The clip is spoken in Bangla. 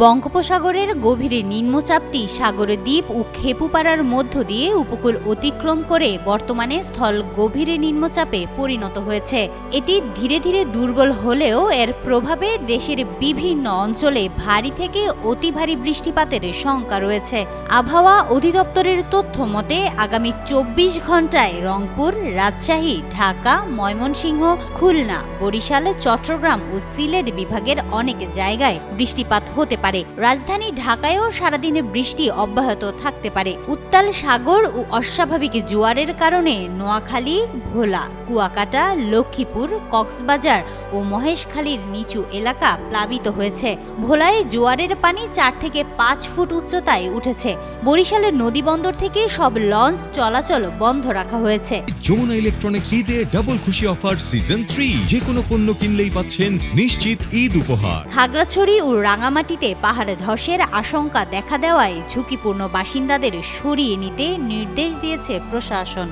বঙ্গোপসাগরের গভীরে নিম্নচাপটি সাগরে দ্বীপ ও খেপুপাড়ার মধ্য দিয়ে উপকূল অতিক্রম করে বর্তমানে স্থল গভীরে নিম্নচাপে পরিণত হয়েছে। এটি ধীরে ধীরে দুর্বল হলেও এর প্রভাবে দেশের বিভিন্ন অঞ্চলে ভারী থেকে অতি ভারী বৃষ্টিপাতের শঙ্কা রয়েছে। আবহাওয়া অধিদপ্তরের তথ্য মতে, আগামী চব্বিশ ঘন্টায় রংপুর, রাজশাহী, ঢাকা, ময়মনসিংহ, খুলনা, বরিশাল, চট্টগ্রাম ও সিলেট বিভাগের অনেক জায়গায় বৃষ্টিপাত হতে পারে। রাজধানী ঢাকায়ও সারাদিনে বৃষ্টি অব্যাহত থাকতে পারে। উত্তাল সাগর ও অস্বাভাবিক জোয়ারের কারণে নোয়াখালী ভোলা কুয়াকাটা লক্ষ্মীপুর কক্সবাজার ও মহেশখালীর নিচু এলাকা প্লাবিত হয়েছে। ভোলায় জোয়ারের পানি চার থেকে পাঁচ ফুট উচ্চতায় উঠেছে। বরিশালের নদীবন্দর থেকে সব লঞ্চ চলাচল বন্ধ রাখা হয়েছে। যমুনা ইলেকট্রনিক্স ঈদে ডাবল খুশি অফার সিজন থ্রি। যে কোনো পণ্য কিনলেই পাচ্ছেন নিশ্চিত ঈদ উপহার। খাগড়াছড়ি ও রাঙামাটিতে পাহাড়ে ধসের আশঙ্কা দেখা দেওয়ায় ঝুঁকিপূর্ণ বাসিন্দাদের সরিয়ে নিতে নির্দেশ দিয়েছে প্রশাসন।